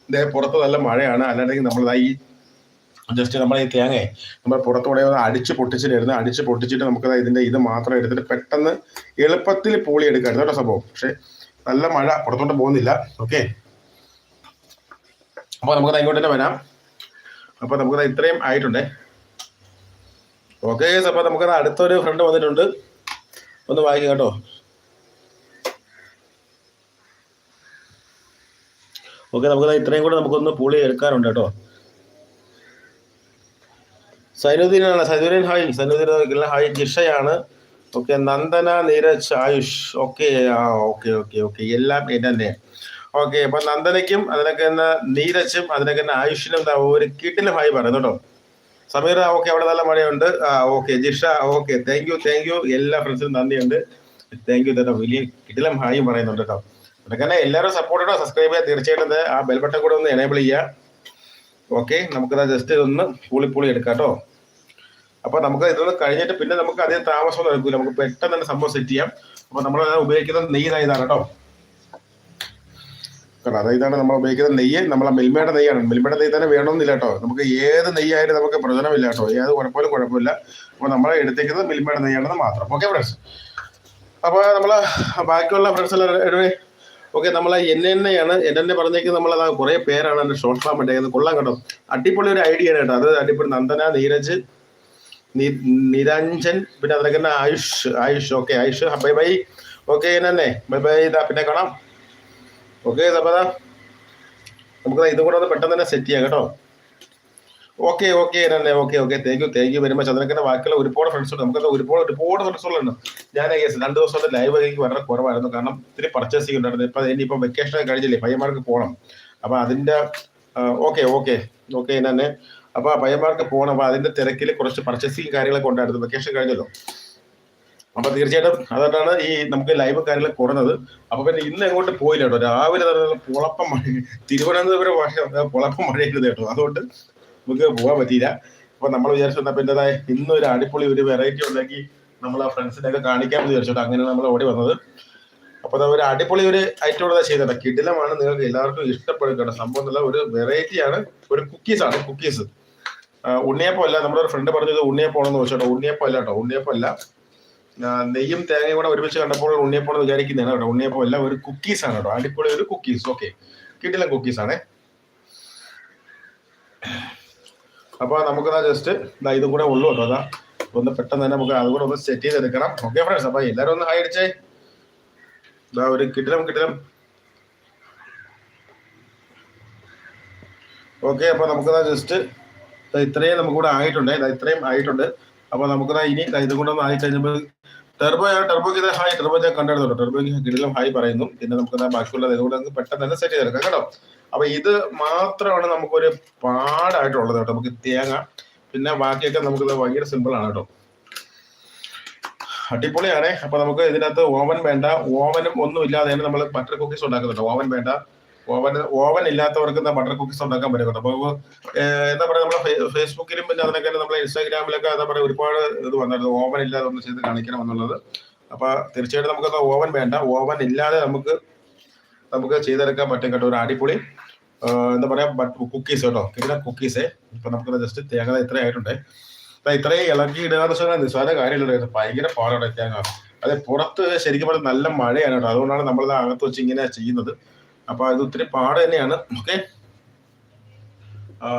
Speaker 1: ഇതേ പുറത്ത് നല്ല മഴയാണ്. അല്ലാണ്ടെങ്കിൽ നമ്മൾ ഈ ജസ്റ്റ് നമ്മൾ ഈ തേങ്ങ നമ്മൾ പുറത്തൂടെ അടിച്ച് പൊട്ടിച്ചിട്ടായിരുന്നു. അടിച്ച് പൊട്ടിച്ചിട്ട് നമുക്ക് ഇതിന്റെ ഇത് മാത്രം എടുത്തിട്ട് പെട്ടെന്ന് എളുപ്പത്തിൽ പൂളി എടുക്കായിരുന്നു കേട്ടോ സംഭവം. പക്ഷെ നല്ല മഴ പുറത്തോട്ട് പോകുന്നില്ല. ഓക്കെ അപ്പോൾ നമുക്ക് ഇങ്ങോട്ട് തന്നെ വരാം. അപ്പോൾ നമുക്ക് ഇത്രയും ആയിട്ടുണ്ട്. ഓക്കെ അപ്പോൾ നമുക്ക് അടുത്തൊരു ഫ്രണ്ട് വന്നിട്ടുണ്ട്. ഒന്ന് വായിക്കാം കേട്ടോ. ഓക്കെ നമുക്ക് ഇത്രയും കൂടെ നമുക്കൊന്ന് പുളി എടുക്കാറുണ്ട് കേട്ടോ. സൈനുദ്ദീനാണ് സൈനുദ്ദീൻ ഹായ്. സൈനുദ്ദീൻ ഹായ് ജിഷയാണ്. ഓക്കെ നന്ദന നീരജ് ആയുഷ്. ഓക്കെ ആ ഓക്കെ ഓക്കെ ഓക്കെ എല്ലാം എന്നെ ഓക്കെ അപ്പൊ നന്ദനയ്ക്കും അതിനൊക്കെ തന്നെ നീരജും അതിനൊക്കെ തന്നെ ആയുഷിനും ഒരു കിട്ടിലും ഹായ് പറയുന്നു കേട്ടോ. സമീർ ഓക്കെ അവിടെ നല്ല മഴയുണ്ട്. ആ okay Jisha okay thank you thank you എല്ലാ ഫ്രണ്ട്സിനും നന്ദിയുണ്ട്. താങ്ക് യു തന്നെ വലിയ കിടിലം ഹായും പറയുന്നുണ്ട് കേട്ടോ. അതൊക്കെ തന്നെ എല്ലാവരും സപ്പോർട്ട് ചെയ്യണം സബ്സ്ക്രൈബ് ചെയ്യുക. തീർച്ചയായിട്ടും ആ ബെൽബട്ടൺ കൂടെ ഒന്ന് എനേബിൾ ചെയ്യുക. ഓക്കെ നമുക്കത് ജസ്റ്റ് ഇതൊന്ന് പൂളി പൂളി എടുക്കാം കേട്ടോ. അപ്പൊ നമുക്ക് ഇതൊന്ന് കഴിഞ്ഞിട്ട് പിന്നെ നമുക്ക് അധികം താമസം എടുക്കില്ല നമുക്ക് പെട്ടെന്ന് തന്നെ സംഭവം സെറ്റ് ചെയ്യാം. അപ്പൊ നമ്മൾ ഉപയോഗിക്കുന്നത് നെയ്യ് ഇതാണ് കേട്ടോ. കേട്ടോ അതായത് ഇതാണ് നമ്മൾ ഉപയോഗിക്കുന്ന നെയ്യ്. നമ്മളെ മിൽമയുടെ നെയ്യാണ്. മിൽമയുടെ നെയ്യ് തന്നെ വേണമെന്നില്ല കേട്ടോ. നമുക്ക് ഏത് നെയ്യായാലും നമുക്ക് പ്രയോജനമില്ല കേട്ടോ. ഏത് കുഴപ്പമില്ല കുഴപ്പമില്ല. അപ്പൊ നമ്മൾ എടുത്തേക്കുന്നത് മിൽമയുടെ നെയ്യാണെന്ന് മാത്രം. ഓക്കെ ഫ്രണ്ട്സ് അപ്പൊ നമ്മൾ ബാക്കിയുള്ള ഫ്രണ്ട്സ് എല്ലാം ഓക്കെ നമ്മളെ എൻ ആണ് എൻ എണ്ണ പറഞ്ഞേക്ക് നമ്മളത് കുറെ പേരാണ് എന്റെ ഷോർട്ട് ഫാം ഇട്ടേക്കുന്നത് കൊള്ളാം കേട്ടോ. അടിപൊളി ഒരു ഐഡിയ ആണ് കേട്ടോ. അത് അടിപൊളി നന്ദന നീരജ് നിരഞ്ജൻ പിന്നെ അതിനൊക്കെ തന്നെ Ayush Ayush. Okay Ayush. Bye bye. Okay എന്നെ ബൈ ബൈ. ഇതാ പിന്നെ കാണാം. ഓക്കെ നമുക്ക് ഇതും. കൂടെ ഒന്ന് പെട്ടെന്ന് തന്നെ സെറ്റ് ചെയ്യാം കേട്ടോ. ഓക്കെ ഓക്കെ തന്നെ okay okay thank you thank you very much അതിനൊക്കെ ബാക്കിയുള്ള ഒരുപാട് ഫ്രണ്ട്സ് ഉണ്ട്. നമുക്ക് ഒരുപാട് ഒരുപാട് ഫ്രണ്ട്സുകളുണ്ട് ഞാൻ രണ്ട് ദിവസത്തെ ലൈവ് എനിക്ക് വളരെ കുറവായിരുന്നു. കാരണം ഇത്തിരി പർച്ചേസിംഗ് ഉണ്ടായിരുന്നു. ഇപ്പൊ ഇനിയിപ്പോ വെക്കേഷൻ കഴിഞ്ഞില്ലേ? പയ്യന്മാർക്ക് പോകണം അപ്പൊ അതിന്റെ ഓക്കെ ഓക്കെ ഓക്കെ തന്നെ. അപ്പൊ പയ്യന്മാർക്ക് പോകണം അപ്പൊ അതിന്റെ തിരക്കിൽ കുറച്ച് പർച്ചേസിങ് കാര്യങ്ങളൊക്കെ ഉണ്ടായിരുന്നു. വെക്കേഷൻ കഴിഞ്ഞല്ലോ. അപ്പൊ തീർച്ചയായിട്ടും അതുകൊണ്ടാണ് ഈ നമുക്ക് ലൈവ് കാര്യങ്ങൾ കുറഞ്ഞത്. അപ്പൊ പിന്നെ ഇന്ന് എങ്ങോട്ട് പോയില്ല കേട്ടോ. രാവിലെ തന്നെ പുളപ്പം മഴ തിരുവനന്തപുരം ഭാഷ പുളപ്പം മഴയുന്നത് കേട്ടോ. അതുകൊണ്ട് നമുക്ക് പോകാൻ പറ്റിയില്ല. അപ്പൊ നമ്മൾ വിചാരിച്ചു പിന്നെ ഒരു അടിപൊളി ഒരു വെറൈറ്റി ഉണ്ടാക്കി നമ്മൾ ആ ഫ്രണ്ട്സിനെയൊക്കെ കാണിക്കാൻ വിചാരിച്ചോട്ടെ അങ്ങനെയാണ് നമ്മൾ ഓടി വന്നത്. അപ്പൊ ഒരു അടിപൊളി ഒരു ഐറ്റം ഇവിടെ ചെയ്തത് കിടിലമാണ് നിങ്ങൾക്ക് എല്ലാവർക്കും ഇഷ്ടപ്പെടുക്കേണ്ട സംഭവം എന്നുള്ള ഒരു വെറൈറ്റി ആണ്. ഒരു കുക്കീസ് ആണ് കുക്കീസ് ഉണ്ണിയപ്പം അല്ല. നമ്മുടെ ഒരു ഫ്രണ്ട് പറഞ്ഞത് ഉണ്ണിയപ്പം ആണെന്ന് വെച്ചോട്ടോ ഉണ്ണിയപ്പം അല്ല കേട്ടോ. ഉണ്ണിയപ്പം അല്ല. നെയ്യും തേങ്ങയും കൂടെ ഒരുമിച്ച് കണ്ടപ്പോൾ ഉണ്ണിയപ്പം എന്ന് വിചാരിക്കുന്നതാണ് കേട്ടോ. ഉണ്ണിയപ്പം അല്ല ഒരു കുക്കീസ് ആണ് കേട്ടോ. അടിപൊളി ഒരു കുക്കീസ് ഓക്കെ കിടിലം കുക്കീസ് ആണേ. അപ്പൊ നമുക്ക് ജസ്റ്റ് ഇതാ ഇതും കൂടെ ഉള്ളു കേട്ടോ. അതാ ഒന്ന് പെട്ടെന്ന് തന്നെ നമുക്ക് അതുകൂടെ ഒന്ന് സെറ്റ് ചെയ്തെടുക്കണം. ഓക്കെ ഫ്രണ്ട്സ് അപ്പൊ എല്ലാവരും ഒന്ന് ഹായ് അടിച്ചേ. ഇതാ ഒരു കിട്ടിലും കിട്ടിലും ഓക്കെ അപ്പൊ നമുക്കതാ ജസ്റ്റ് ഇത്രയും നമുക്കിവിടെ ആയിട്ടുണ്ട്. ഇത്രയും ആയിട്ടുണ്ട്. അപ്പോൾ നമുക്ക് ഇനി ഇതും കൂടെ ഒന്ന് ആയിട്ട് കഴിഞ്ഞപ്പോൾ ടെർബോ ടെർബോക്ക് ഇത് ഹായ് ടെർബോ ഞാൻ കണ്ടായിരുന്നു ടെർബോക്ക് കിടിലും ഹായ് പറയുന്നു. പിന്നെ നമുക്ക് ബാക്കിയുള്ള ഇതുകൂടെ നമുക്ക് പെട്ടെന്ന് തന്നെ സെറ്റ് ചെയ്തെടുക്കാം കേട്ടോ. അപ്പൊ ഇത് മാത്രമാണ് നമുക്കൊരു പാടായിട്ടുള്ളത് കേട്ടോ. നമുക്ക് തേങ്ങ പിന്നെ ബാക്കിയൊക്കെ നമുക്ക് ഭയങ്കര സിമ്പിൾ ആണ് കേട്ടോ. അടിപൊളിയാണേ. അപ്പൊ നമുക്ക് ഇതിനകത്ത് ഓവൻ വേണ്ട. ഓവനും ഒന്നും ഇല്ലാതെയാണ് നമ്മൾ ബട്ടർ കുക്കീസ് ഉണ്ടാക്കുന്നുണ്ട്. ഓവൻ വേണ്ട. ഓവൻ ഓവൻ ഇല്ലാത്തവർക്ക് ബട്ടർ കുക്കീസ് ഉണ്ടാക്കാൻ പറ്റുന്നുണ്ട് അപ്പൊ അപ്പോൾ എന്താ പറയുക നമ്മുടെ ഫേസ്ബുക്കിലും പിന്നെ അതിനൊക്കെ നമ്മുടെ ഇൻസ്റ്റാഗ്രാമിലൊക്കെ എന്താ പറയുക ഒരുപാട് ഇത് വന്നായിരുന്നു ഓവൻ ഇല്ലാതെ ഒന്ന് ചെയ്ത് കാണിക്കണം എന്നുള്ളത്. അപ്പൊ തീർച്ചയായിട്ടും നമുക്ക് ഓവൻ വേണ്ട. ഓവൻ ഇല്ലാതെ നമുക്ക് നമുക്ക് ചെയ്തെടുക്കാൻ പറ്റും കേട്ടോ. ഒരു അടിപൊളി എന്താ പറയാ കുക്കീസ് കേട്ടോ. കിട്ടുന്ന കുക്കീസ്. ഇപ്പൊ നമുക്ക് ജസ്റ്റ് തേങ്ങ ഇത്ര ആയിട്ടുണ്ട്. ഇത്രയും ഇളക്കി ഇടുക എന്ന് വെച്ചാൽ നിസ്സാര കാര്യമില്ല ഭയങ്കര പാടാണ് തേങ്ങ. അതെ പുറത്ത് ശരിക്കും പറഞ്ഞാൽ നല്ല മഴയാണ് കേട്ടോ. അതുകൊണ്ടാണ് നമ്മൾ അകത്ത് വെച്ച് ഇങ്ങനെ ചെയ്യുന്നത്. അപ്പൊ അത് ഒത്തിരി പാട് തന്നെയാണ്. ഓക്കെ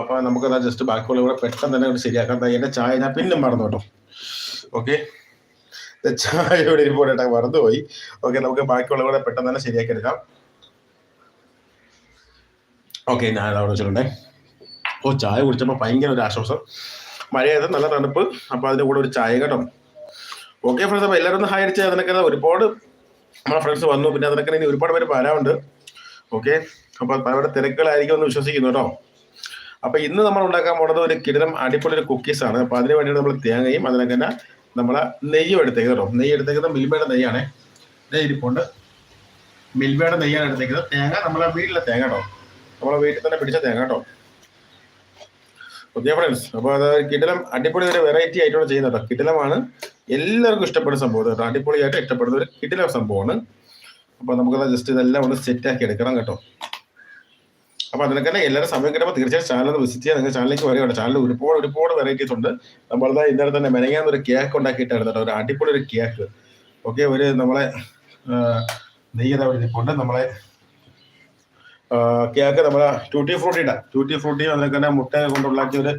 Speaker 1: അപ്പൊ നമുക്ക് ജസ്റ്റ് ബാക്കിയുള്ള കൂടെ പെട്ടെന്ന് തന്നെ ഒന്ന് ശരിയാക്കാം. എന്റെ ചായ ഞാൻ പിന്നും മറന്നു കേട്ടോ. ഓക്കെ ചായ ഇവിടെ ഇരിപ്പോട്ടെ മറന്നുപോയി. ഓക്കെ നമുക്ക് ബാക്കിയുള്ള കൂടെ പെട്ടെന്ന് തന്നെ ശരിയാക്കി എടുക്കാം. ഓക്കെ ഞാൻ അവിടെ വെച്ചിട്ടുണ്ടേ. ഓ ചായ കുടിച്ചപ്പോൾ ഭയങ്കര ഒരു ആശ്വാസം. മഴയത് നല്ല തണുപ്പ്. അപ്പോൾ അതിന്റെ കൂടെ ഒരു ചായ കേട്ടോ. ഓക്കെ ഫ്രണ്ട്സ് അപ്പോൾ എല്ലാവരും ഒന്ന് ഹായ് അടിച്ച് അതിനൊക്കെ ഒരുപാട് നമ്മളെ ഫ്രണ്ട്സ് വന്നു. പിന്നെ അതിനൊക്കെ ഇനി ഒരുപാട് പേര് വരാറുണ്ട്. ഓക്കെ? അപ്പോൾ പലരുടെ തിരക്കുകളായിരിക്കും എന്ന് വിശ്വസിക്കുന്നു കേട്ടോ. അപ്പോൾ ഇന്ന് നമ്മൾ ഉണ്ടാക്കാൻ പോകുന്നത് ഒരു കിടിലം അടിപൊളി ഒരു ആണ്. അപ്പോൾ അതിന് വേണ്ടിയിട്ട് നമ്മൾ തേങ്ങയും അതിനൊക്കെ തന്നെ നമ്മളെ നെയ്യും എടുത്തേക്ക് കേട്ടോ. നെയ്യ് എടുത്തേക്കുന്നത് മിൽമയുടെ നെയ്യാണ്. നെയ്യ് ഇരിപ്പുണ്ട്. മിൽമയുടെ നെയ്യാണ് എടുത്തേക്കുന്നത്. തേങ്ങ നമ്മളെ വീട്ടിലെ തേങ്ങ കേട്ടോ. നമ്മളെ വീട്ടിൽ തന്നെ പിടിച്ച തേങ്ങ കേട്ടോ. ഓക്കെ ഫ്രണ്ട്സ് അപ്പോൾ അത് കിടിലം അടിപൊളി ഒരു വെറൈറ്റി ആയിട്ടാണ് ചെയ്യുന്നത് കേട്ടോ. കിടിലമാണ് എല്ലാവർക്കും ഇഷ്ടപ്പെടുന്ന സംഭവം കേട്ടോ. അടിപൊളിയായിട്ട് ഇഷ്ടപ്പെടുന്ന ഒരു കിടിലം സംഭവമാണ്. അപ്പോൾ നമുക്കത് ജസ്റ്റ് ഇതെല്ലാം ഒന്ന് സെറ്റ് ആക്കി എടുക്കണം കേട്ടോ. അപ്പോൾ അതിനൊക്കെ തന്നെ എല്ലാവരും സമയം കിട്ടുമ്പോൾ തീർച്ചയായും ചാനൽ വിസിറ്റ് ചെയ്യാൻ നിങ്ങൾ ചാനലിലേക്ക് വരിക കേട്ടോ. ചാനലിൽ ഒരുപാട് ഒരുപാട് വെറൈറ്റീസ് ഉണ്ട്. നമ്മളത് ഇന്നലെ തന്നെ മെനങ്ങാന്ന് ഒരു കേക്ക് ഉണ്ടാക്കിയിട്ടായിരുന്നു കേട്ടോ. ഒരു അടിപൊളി ഒരു കേക്ക് ഓക്കെ ഒരു നമ്മളെ നെയ്യത അവിടെ നമ്മളെ കേക്ക് നമ്മളെ ട്യൂട്ടി ഫ്രൂട്ടിയുടെ ട്യൂട്ടി ഫ്രൂട്ടിയും അതിനൊക്കെ തന്നെ മുട്ട കൊണ്ടുണ്ടാക്കിയ ഒരു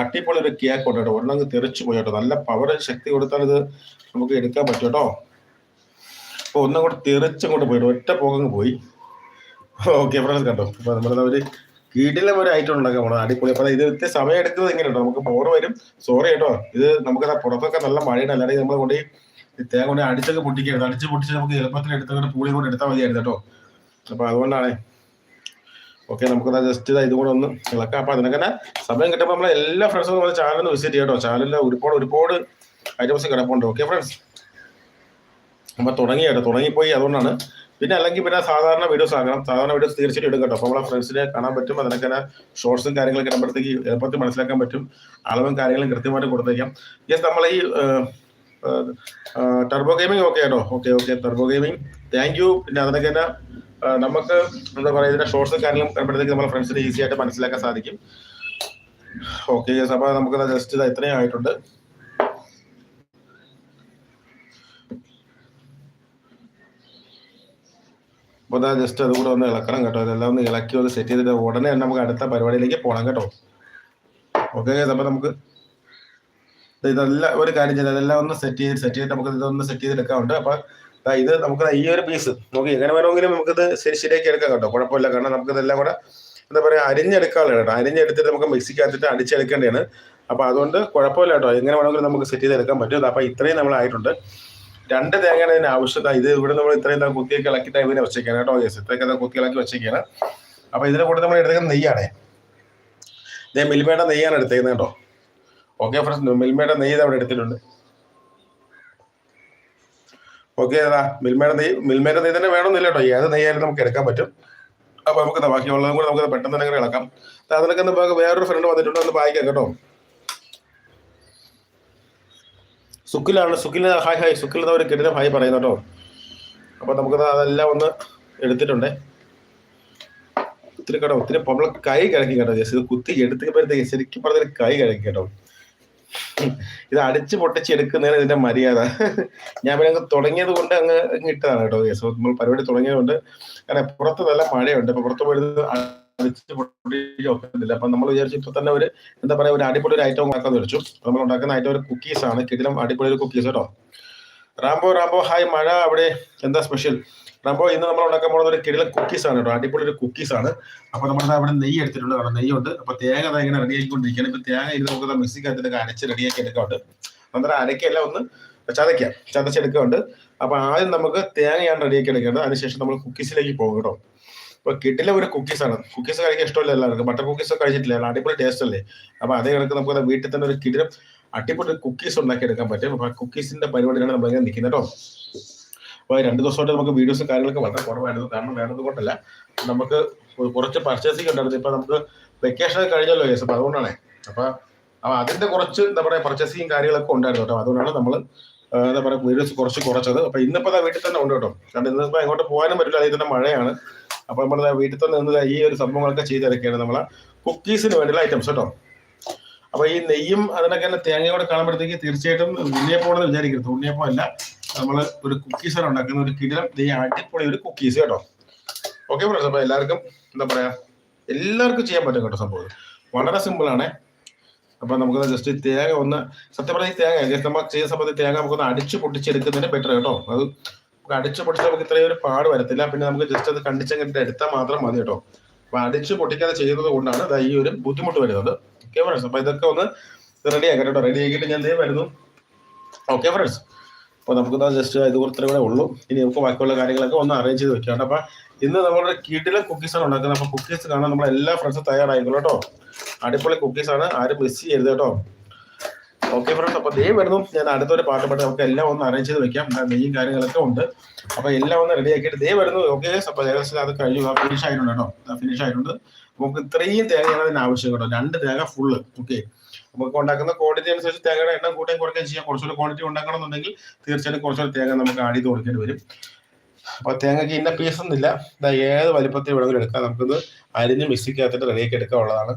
Speaker 1: അടിപൊളി ഒരു കേക്ക് ഉണ്ട് കേട്ടോ. ഒരെണ്ണം തെറിച്ചു പോയി കേട്ടോ. നല്ല പവർ ശക്തി കൊടുത്താൽ ഇത് നമുക്ക് എടുക്കാൻ പറ്റും കേട്ടോ. അപ്പൊ ഒന്നും കൂടെ തെറിച്ചങ്ങോട്ട് പോയിട്ട് ഒറ്റ പോകങ്ങ് പോയി. ഓക്കെ ഫ്രണ്ട്സ് കണ്ടോ? അപ്പൊ നമ്മളത് ഒരു കീടിലും ഒരു ഐറ്റം ഉണ്ടാക്കാൻ പോകണം അടിപൊളി. അപ്പൊ ഇത് ഇത്തിരി സമയം എടുക്കുന്നത് ഇങ്ങനെ കേട്ടോ നമുക്ക് ബോർ വരും. സോറി കേട്ടോ. ഇത് നമുക്ക് പുറത്തൊക്കെ നല്ല മഴയുണ്ട് അല്ലാതെ നമ്മൾ കൊണ്ട് ഈ തേങ്ങ കൊണ്ട് അടിച്ചൊക്കെ പൊട്ടിക്കരുത് അടിച്ച് പൊട്ടിച്ച് നമുക്ക് എളുപ്പത്തിൽ എടുത്തുകൊണ്ട് പൂളി കൊണ്ട് എടുത്താൽ മതിയായിരുന്നു കേട്ടോ. അപ്പൊ അതുകൊണ്ടാണ്. ഓക്കെ നമുക്ക് ജസ്റ്റ് ഇതും കൂടെ ഒന്ന് ഇളക്കാം. അപ്പൊ അതിനൊക്കെ സമയം കിട്ടുമ്പോൾ നമ്മളെ എല്ലാ ഫ്രണ്ട്സും നമ്മുടെ ചാനൽ വിസിറ്റ് ചെയ്യട്ടോ ചാനലിൽ ഒരുപാട് ഒരുപാട് ഐറ്റംസ് കിടപ്പുണ്ട്. ഓക്കെ ഫ്രണ്ട്സ് അപ്പൊ തുടങ്ങി കേട്ടോ തുടങ്ങിപ്പോയി അതുകൊണ്ടാണ്. പിന്നെ അല്ലെങ്കിൽ പിന്നെ സാധാരണ വീഡിയോസ് ആക്കണം. സാധാരണ വീഡിയോസ് തീർച്ചയായിട്ടും എടുക്കും കേട്ടോ. അപ്പോൾ നമ്മളെ ഫ്രണ്ട്സിനെ കാണാൻ പറ്റും അതിനൊക്കെ ഷോർട്സും കാര്യങ്ങളൊക്കെ ഇടുമ്പോഴത്തേക്ക് എളുപ്പത്തിൽ മനസ്സിലാക്കാൻ പറ്റും. അളവും കാര്യങ്ങളും കൃത്യമായിട്ട് കൊടുത്തേക്കാം. യെസ് നമ്മൾ ഈ ടർബോ ഗെയിമിംഗ് ഓക്കെ ആട്ടോ okay okay Turbo gaming thank you പിന്നെ അതിനൊക്കെ തന്നെ നമുക്ക് എന്താ പറയുക ഇതിന്റെ ഷോർട്സും കാര്യങ്ങളും വരുമ്പോഴത്തേക്ക് നമ്മളെ ഫ്രണ്ട്സിന് ഈസി ആയിട്ട് മനസ്സിലാക്കാൻ സാധിക്കും. ഓക്കെ യെസ് അപ്പോൾ നമുക്ക് ജസ്റ്റ് ഇത് ഇത്രയും ആയിട്ടുണ്ട്. അപ്പോൾ അതാ ജസ്റ്റ് അതുകൂടെ ഒന്ന് ഇളക്കണം കേട്ടോ. ഇതെല്ലാം ഒന്ന് ഇളക്കി ഒന്ന് സെറ്റ് ചെയ്തിട്ട് ഉടനെ തന്നെ നമുക്ക് അടുത്ത പരിപാടിയിലേക്ക് പോകണം കേട്ടോ. ഓക്കെ അപ്പോൾ നമുക്ക് ഇതെല്ലാം ഒരു കാര്യം ചെയ്ത് അതെല്ലാം ഒന്ന് സെറ്റ് ചെയ്ത് സെറ്റ് ചെയ്തിട്ട് നമുക്ക് ഇതൊന്ന് സെറ്റ് ചെയ്തെടുക്കാറുണ്ട് അപ്പോൾ ഇത് നമുക്ക് ഈ ഒരു പീസ് നമുക്ക് എങ്ങനെ വേണമെങ്കിലും നമുക്കിത് ശരി ശരിയാക്കി എടുക്കാം കേട്ടോ. കുഴപ്പമില്ല കാരണം നമുക്ക് ഇതെല്ലാം കൂടെ എന്താ പറയുക അരിഞ്ഞെടുക്കാനുള്ള കേട്ടോ. അരിഞ്ഞെടുത്തിട്ട് നമുക്ക് മിക്സിക്കകത്തിട്ട് അടിച്ചെടുക്കേണ്ടതാണ്. അപ്പോൾ അതുകൊണ്ട് കുഴപ്പമില്ല കേട്ടോ. എങ്ങനെ വേണമെങ്കിലും നമുക്ക് സെറ്റ് ചെയ്തെടുക്കാൻ പറ്റും. അപ്പോൾ ഇത്രയും നമ്മൾ ആയിട്ടുണ്ട് രണ്ട് തേങ്ങയുടെ ഇതിന് ആവശ്യത. ഇത് ഇവിടെ നമ്മൾ ഇത്രയും കുത്തിയൊക്കെ ഇളക്കിയിട്ട് ഇവനെ വെച്ചേക്കാണ് കേട്ടോ. യെസ് ഇത്രയൊക്കെ കുത്തി ഇളക്കി വെച്ചേക്കാണ്. അപ്പോൾ ഇതിനെ കൂടെ നമ്മൾ എടുത്തേക്കുന്ന നെയ്യാണേ. ഇതേ മിൽമയുടെ നെയ്യാണ് എടുത്തേക്കുന്നത് കേട്ടോ. ഓക്കെ ഫ്രണ്ട്സ് മിൽമയുടെ നെയ്യ് അവിടെ എടുത്തിട്ടുണ്ട്. ഓക്കെ അതാ മിൽമയുടെ നെയ്യ് മിൽമയുടെ നെയ്യ് തന്നെ വേണമെന്നില്ല കേട്ടോ. ഏത് നെയ്യായാലും നമുക്ക് എടുക്കാൻ പറ്റും. അപ്പൊ നമുക്ക് ബാക്കിയുള്ളതും കൂടെ നമുക്ക് പെട്ടെന്ന് തന്നെ ഇളക്കാം. അതിനൊക്കെ വേറൊരു ഫ്രണ്ട് വന്നിട്ടുണ്ട്. ഒന്ന് വായിക്കാം കേട്ടോ. സുഖിലാണ്. Sukhil hi hi. സുഖിൽ അവർ കിട്ടുന്ന ഹായ് പറയുന്നു കേട്ടോ. അപ്പോൾ നമുക്ക് അതെല്ലാം ഒന്ന് എടുത്തിട്ടുണ്ടേ. ഒത്തിരി കേട്ടോ ഒത്തിരി നമ്മളെ കൈ കിഴക്കി കേട്ടോ ജസ്റ്റ് ഇത് കുത്തി എടുത്തപ്പോഴത്തേക്ക് ശരിക്കും പറഞ്ഞ കൈ കിഴക്കി കേട്ടോ. ഇത് അടിച്ച് പൊട്ടിച്ച് എടുക്കുന്നതിന് ഇതിന്റെ മര്യാദ. ഞാൻ പിന്നെ അങ്ങ് തുടങ്ങിയത് കൊണ്ട് അങ്ങ് ഇട്ടതാണ് കേട്ടോ നമ്മൾ പരിപാടി തുടങ്ങിയത് കൊണ്ട് കാരണം പുറത്ത് നല്ല മഴയുണ്ട്. അപ്പൊ പുറത്ത് പോയത് അടിച്ച് പൊട്ടിച്ച് ഒക്കുന്നില്ല അപ്പൊ നമ്മൾ വിചാരിച്ചു ഇപ്പൊ തന്നെ ഒരു എന്താ പറയാ ഒരു അടിപൊളി ഒരു ഐറ്റം ഉണ്ടാക്കാൻ വിളിച്ചു നമ്മൾ ഉണ്ടാക്കുന്ന ഐറ്റം ഒരു കുക്കീസ് ആണ്. കിടിലം അടിപൊളി ഒരു കുക്കീസ് കേട്ടോ. റാംബോ റാംബോ ഹായ് മഴ അവിടെ എന്താ സ്പെഷ്യൽ റാംബോ ഇന്ന് നമ്മൾ ഉണ്ടാക്കാൻ പോകുന്ന ഒരു കിടിലം കുക്കീസ് ആണ് കേട്ടോ. അടിപൊളി ഒരു കുക്കീസ് ആണ്. അപ്പൊ നമ്മൾ അവിടെ നെയ്യ് എടുത്തിട്ടുണ്ട് കാരണം നെയ്യുണ്ട് അപ്പൊ തേങ്ങ ദാ ഇങ്ങനെ റെഡി ആക്കിക്കൊണ്ടിരിക്കുകയാണ് ഇപ്പൊ തേങ്ങ ഇത് നമുക്ക് മിക്സിക്കകത്തിട്ട് അരച്ച് റെഡിയാക്കി എടുക്കാറുണ്ട് അന്നേരം അരക്കല്ല ഒന്ന് ചതയ്ക്കാം. ചതച്ചെടുക്കുന്നുണ്ട് അപ്പൊ ആദ്യം നമുക്ക് തേങ്ങയാണ് റെഡിയാക്കി എടുക്കേണ്ടത്. അതിനുശേഷം നമ്മൾ കുക്കീസിലേക്ക് പോകും കേട്ടോ. അപ്പൊ കിട്ടില്ല ഒരു കുക്കീസ് ആണ്. കുക്കീസ് കഴിക്കാൻ ഇഷ്ടമല്ല എല്ലാവർക്കും. ബട്ടർ കുക്കീസ് കഴിച്ചിട്ടില്ല? അടിപൊളി ടേസ്റ്റ് അല്ലേ? അപ്പൊ അതേ കണക്ക് നമുക്ക് വീട്ടിൽ തന്നെ ഒരു കിഡിലും അടിപൊളി കുക്കീസ് ഉണ്ടാക്കി എടുക്കാൻ പറ്റും. അപ്പൊ കുക്കീസിന്റെ പരിപാടിയാണ് നമ്മൾ ഇങ്ങനെ നിൽക്കുന്നത് കേട്ടോ. അപ്പൊ രണ്ട് ദിവസമായിട്ട് നമുക്ക് വീഡിയോസും കാര്യങ്ങളൊക്കെ വളരെ കുറവായിരുന്നു. കാരണം വേണ്ടത് കൊണ്ടല്ല. നമുക്ക് കുറച്ച് പർച്ചേസിംഗ് ഉണ്ടായിരുന്നു. ഇപ്പൊ നമുക്ക് വെക്കേഷൻ കഴിഞ്ഞല്ലോ യെസ് അപ്പൊ അതുകൊണ്ടാണ്. അപ്പൊ അപ്പൊ അതിന്റെ കുറച്ച് എന്താ പറയാ പർച്ചേസിങ് കാര്യങ്ങളൊക്കെ ഉണ്ടായിരുന്നു കേട്ടോ. അതുകൊണ്ടാണ് നമ്മൾ എന്താ പറയുക വീഡിയോസ് കുറച്ച് കുറച്ചത്. അപ്പൊ ഇന്നിപ്പോ വീട്ടിൽ തന്നെ ഉണ്ട് കേട്ടോ. കാരണം ഇന്നിപ്പോ എങ്ങോട്ട് പോകാനും പറ്റില്ല. അതിൽ തന്നെ മഴയാണ്. അപ്പൊ നമ്മൾ വീട്ടിൽ തന്നെ നിന്ന് ഈ ഒരു സംഭവങ്ങളൊക്കെ ചെയ്തിരക്കുകയാണ് നമ്മളെ കുക്കീസിന് വേണ്ടിയുള്ള ഐറ്റംസ് കേട്ടോ. അപ്പൊ ഈ നെയ്യും അതിനൊക്കെ തന്നെ തേങ്ങയും കൂടെ കാണുമ്പോഴത്തേക്ക് തീർച്ചയായിട്ടും ഉണ്ണിയപ്പോണെന്ന് വിചാരിക്കരുത്. ഉണ്ണിയപ്പം അല്ല നമ്മൾ ഒരു കുക്കീസാണ് ഉണ്ടാക്കുന്ന ഒരു കിടിലം നെയ്യ് അടിപൊളി ഒരു കുക്കീസ് കേട്ടോ. ഓക്കെ ഫ്രണ്ട്സ് അപ്പൊ എല്ലാവർക്കും എന്താ പറയാ എല്ലാവർക്കും ചെയ്യാൻ പറ്റും കേട്ടോ സംഭവം. വളരെ സിമ്പിൾ ആണ്. അപ്പൊ നമുക്ക് ജസ്റ്റ് തേങ്ങ ഒന്ന് സത്യം പറഞ്ഞാൽ തേങ്ങ ജസ്റ്റ് നമ്മൾ ചെയ്യുന്ന സമയത്ത് തേങ്ങ നമുക്കൊന്ന് അടിച്ചു പൊട്ടിച്ചെടുക്കുന്നതിന് ബെറ്റർ കേട്ടോ. അത് അടിച്ചു പൊട്ടിച്ച് നമുക്ക് ഇത്രയും ഒരു പാട് വരത്തില്ല. പിന്നെ നമുക്ക് ജസ്റ്റ് അത് കണ്ടിച്ചങ്ങിട്ട് എടുത്താൽ മാത്രം മതി കേട്ടോ. അപ്പൊ അടിച്ചു പൊട്ടിക്കാതെ ചെയ്യുന്നത് കൊണ്ടാണ് ഈ ഒരു ബുദ്ധിമുട്ട് വരുന്നത്. ഓക്കെ ഫ്രണ്ട്സ് അപ്പൊ ഇതൊക്കെ ഒന്ന് റെഡി ആക്കാം കേട്ടോ. റെഡി ആക്കിയിട്ട് ഞാൻ ദേ വരുന്നു. ഓക്കെ ഫ്രണ്ട്സ് അപ്പോൾ നമുക്ക് ജസ്റ്റ് ഇത് കുറച്ചും കൂടെ ഉള്ളൂ. ഇനി നമുക്ക് ബാക്കിയുള്ള കാര്യങ്ങളൊക്കെ ഒന്ന് അറേഞ്ച് ചെയ്ത് വെക്കാം അപ്പൊ ഇന്ന് നമ്മളുടെ കീട്ടിലെ ആണ് ഉണ്ടാക്കുന്നത്. അപ്പൊ കുക്കീസ് കാണാൻ നമ്മൾ എല്ലാ ഫ്രണ്ട്സും തയ്യാറായിക്കോളൂ കേട്ടോ അടിപൊളി കുക്കീസ് ആണ്. ആരും മിസ് ചെയ്യരുത് കേട്ടോ ഓക്കെ ഫ്രണ്ട്സ് അപ്പൊ ദേ വരുന്നു. ഞാൻ അടുത്തൊരു പാട്ട് പാട്ട് നമുക്ക് എല്ലാം ഒന്ന് അറേഞ്ച് ചെയ്ത് വെക്കാം. നെയ്യും കാര്യങ്ങളൊക്കെ ഉണ്ട്. അപ്പൊ എല്ലാം ഒന്ന് റെഡി ആക്കിയിട്ട് ദേ വരുന്നു. ഓക്കെ അപ്പൊ ഏകദേശം അത് കഴിഞ്ഞു ഫിനിഷ് ആയിട്ടുണ്ട് കേട്ടോ ഫിനിഷ് ആയിട്ടുണ്ട്. നമുക്ക് ഇത്രയും തേങ്ങയാണ് അതിന് ആവശ്യം കേട്ടോ രണ്ട് തേങ്ങ ഫുള്ള് ഓക്കെ നമുക്ക് ഉണ്ടാക്കുന്ന ക്വാണ്ടിറ്റി അനുസരിച്ച് തേങ്ങയുടെ എണ്ണം കൂട്ടുകയും കുറയ്ക്കുകയും ചെയ്യാം. കുറച്ചുകൂടി ക്വാണ്ടിറ്റി ഉണ്ടാക്കണം എന്നുണ്ടെങ്കിൽ തീർച്ചയായിട്ടും കുറച്ചുകൂടി തേങ്ങ നമുക്ക് ആഡ് ചെയ്ത് കൊടുക്കേണ്ടി വരും. അപ്പൊ തേങ്ങയ്ക്ക് ഇന്ന പീസ് ഒന്നുമില്ല. ഇതാ ഏത് വലിപ്പത്തിൽ വേണമെങ്കിലും എടുക്കാം. നമുക്കിത് അരിഞ്ഞ് മിക്സിക്കകത്തിട്ട് റെഡിയാക്കി എടുക്കാനുള്ളതാണ്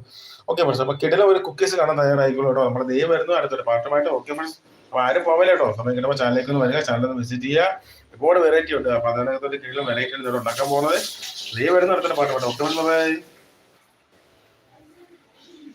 Speaker 1: ഓക്കെ ഫ്രണ്ട്സ് അപ്പോൾ കിടല ഒരു കുക്കീസ് കാണാൻ തയ്യാറായിക്കോളൂ നമ്മുടെ ദൈവം വരുന്നു. അടുത്തൊരു പാട്ടുമായിട്ട്. ഓക്കെ ഫ്രണ്ട്സ് അപ്പോൾ ആരും പോവല്ലേ കേട്ടോ? സമയം കിട്ടുമ്പോൾ ചാനലിലേക്ക് ഒന്ന് വരിക. ചാനൽ ഒന്ന് വിസിറ്റ് ചെയ്യുക. ഒരുപാട് വെറൈറ്റി ഉണ്ട്. അപ്പോൾ അതിനകത്തൊരു കിടലും വെറൈറ്റി ഉണ്ടാക്കാൻ പോകുന്നത്. ദൈവം വരുന്നു. അടുത്തൊരു പാട്ടുമായിട്ട്. Okay friends bye